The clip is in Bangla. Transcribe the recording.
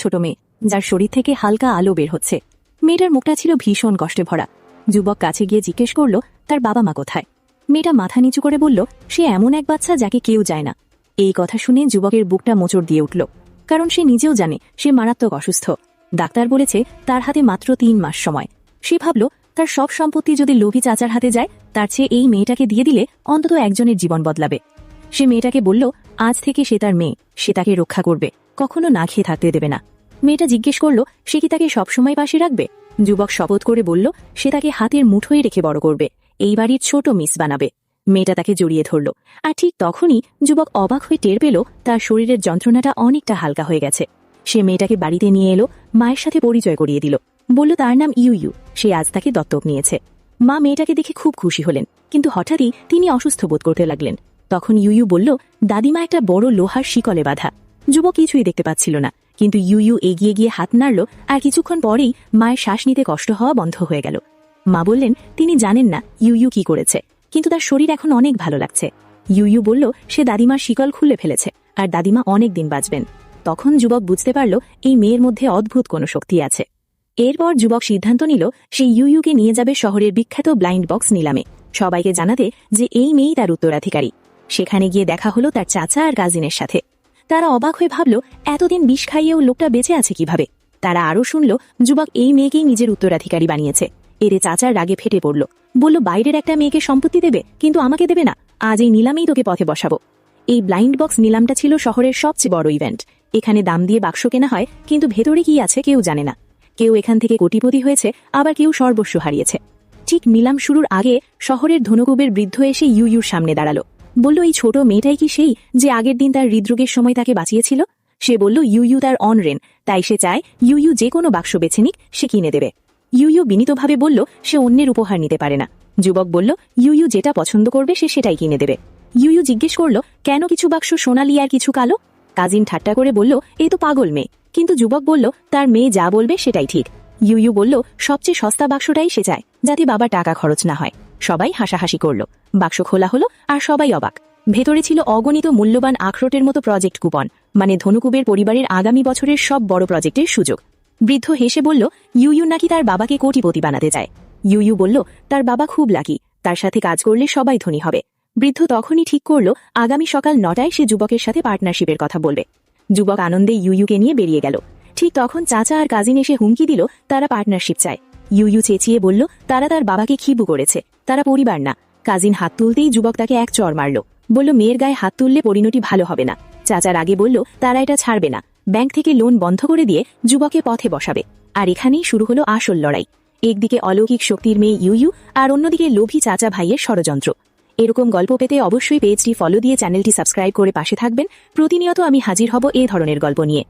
ছোট মেয়ে, যার শরীর থেকে হালকা আলো বের হচ্ছে। মেয়েটার মুখটা ছিল ভীষণ কষ্টে ভরা। যুবক কাছে গিয়ে জিজ্ঞেস করল, তার বাবা মা কোথায়? মেয়েটা মাথা নিচু করে বলল, সে এমন এক বাচ্চা যাকে কেউ যায় না। এই কথা শুনে যুবকের বুকটা মোচড় দিয়ে উঠল, কারণ সে নিজেও জানে সে মারাত্মক অসুস্থ। ডাক্তার বলেছে, তার হাতে মাত্র তিন মাস সময়। সে ভাবল, তার সব সম্পত্তি যদি লোভী চাচার হাতে যায়, তার চেয়ে এই মেয়েটাকে দিয়ে দিলে অন্তত একজনের জীবন বদলাবে। সে মেয়েটাকে বলল, আজ থেকে সে তার মেয়ে, সে তাকে রক্ষা করবে, কখনো না খেয়ে থাকতে দেবে না। মেয়েটা জিজ্ঞেস করল, সে কি তাকে সবসময় পাশে রাখবে? যুবক শপথ করে বলল, সে তাকে হাতের মুঠোয় রেখে বড় করবে, এই বাড়ির ছোট মিস বানাবে। মেয়েটা তাকে জড়িয়ে ধরল, আর ঠিক তখনই যুবক অবাক হয়ে টের পেল, তার শরীরের যন্ত্রণাটা অনেকটা হালকা হয়ে গেছে। সে মেয়েটাকে বাড়িতে নিয়ে এলো, মায়ের সাথে পরিচয় করিয়ে দিল। বলল, তার নাম ইউ ইউ, সে আজ তাকে দত্তক নিয়েছে। মা মেয়েটাকে দেখে খুব খুশি হলেন, কিন্তু হঠাৎই তিনি অসুস্থ বোধ করতে লাগলেন। তখন ইউ ইউ বলল, দাদিমা একটা বড় লোহার শিকলে বাঁধা। যুবক কিছুই দেখতে পাচ্ছিল না, কিন্তু ইউ এগিয়ে গিয়ে হাত নাড়ল আর কিছুক্ষণ পরেই মায়ের শ্বাস নিতে কষ্ট হওয়া বন্ধ হয়ে গেল। মা বললেন, তিনি জানেন না ইউ কি করেছে, কিন্তু তার শরীর এখন অনেক ভালো লাগছে। ইউ বলল, সে দাদিমার শিকল খুলে ফেলেছে আর দাদিমা অনেক দিন বাঁচবেন। তখন যুবক বুঝতে পারল, এই মেয়ের মধ্যে অদ্ভুত কোনো শক্তি আছে। এরপর যুবক সিদ্ধান্ত নিল, সে ইউ নিয়ে যাবে শহরের বিখ্যাত ব্লাইন্ড বক্স নিলামে। সবাইকে জানাতে যে এই মেয়েই তার উত্তরাধিকারী। সেখানে গিয়ে দেখা হলো তার চাচা আর কাজিনের সাথে। তারা অবাক হয়ে ভাবল, এতদিন বিষ খাইয়েও লোকটা বেঁচে আছে কীভাবে? তারা আরও শুনল, যুবক এই মেয়েকেই নিজের উত্তরাধিকারী বানিয়েছে। এরে চাচার রাগে ফেটে পড়ল। বলল, বাইরের একটা মেয়েকে সম্পত্তি দেবে, কিন্তু আমাকে দেবে না। আজ এই নিলামেই তোকে পথে বসাবো। এই ব্লাইন্ড বক্স নিলামটা ছিল শহরের সবচেয়ে বড় ইভেন্ট। এখানে দাম দিয়ে বাক্স কেনা হয়, কিন্তু ভেতরে কি আছে কেউ জানে না। কেউ এখান থেকে কোটিপতি হয়েছে, আবার কেউ সর্বস্ব হারিয়েছে। ঠিক নিলাম শুরুর আগে শহরের ধনকুবের বৃদ্ধ এসে ইউ ইউর সামনে দাঁড়াল। বলল, এই ছোট মেয়েটাই কি সেই যে আগের দিন তার হৃদরোগের সময় তাকে বাঁচিয়েছিল? সে বলল ইউ তার অনরেন। তাই সে চায় ইউ যে কোনো বাক্স বেছে নিক, সে কিনে দেবে। ইউ বিনীতভাবে বলল, সে অন্যের উপহার নিতে পারে না। যুবক বলল ইউ যেটা পছন্দ করবে, সে সেটাই কিনে দেবে। ইউ জিজ্ঞেস করল, কেন কিছু বাক্স সোনালি আর কিছু কালো? কাজিন ঠাট্টা করে বলল, এ তো পাগল মেয়ে। কিন্তু যুবক বলল, তার মেয়ে যা বলবে সেটাই ঠিক। ইউ বলল, সবচেয়ে সস্তা বাক্সটাই সে চায়, যাতে বাবা টাকা খরচ না হয়। সবাই হাসাহাসি করল। বাক্স খোলা হলো আর সবাই অবাক। ভেতরে ছিল অগণিত মূল্যবান আখরোটের মতো প্রজেক্ট কুপন মানে ধনুকুবের পরিবারের আগামী বছরের সব বড় প্রজেক্টের সুযোগ। বৃদ্ধ হেসে বলল ইউ ইউ নাকি তার বাবাকে কোটিপতি বানাতে চায়? ইউ ইউ বলল, তার বাবা খুব লাকি, তার সাথে কাজ করলে সবাই ধনী হবে। বৃদ্ধ তখনই ঠিক করল, আগামী সকাল নটায় সে যুবকের সাথে পার্টনারশিপের কথা বলবে। যুবক আনন্দে ইউ ইউকে নিয়ে বেরিয়ে গেল। ঠিক তখন চাচা আর কাজিন এসে হুমকি দিল, তারা পার্টনারশিপ চায়। ইউ ইউ চেঁচিয়ে বলল, তারা তার বাবাকে খিবু করেছে। তারা পরিবার না। কাজিন হাত তুলতেই যুবক তাকে এক চর মারল। বলল, মেয়ের গায়ে হাত তুললে পরিণতি ভালো হবে না। চাচার আগে বলল, তারা এটা ছাড়বে না। ব্যাংক থেকে লোন বন্ধ করে দিয়ে যুবকে পথে বসাবে। আর এখানেই শুরু হলো আসল লড়াই। একদিকে অলৌকিক শক্তির মেয়ে ইউ ইউ আর অন্যদিকে লোভী চাচা ভাইয়ের ষড়যন্ত্র। এরকম গল্প পেতে অবশ্যই পেজটি ফলো দিয়ে চ্যানেলটি সাবস্ক্রাইব করে পাশে থাকবেন। প্রতিনিয়ত আমি হাজির হব এ ধরনের গল্প নিয়ে।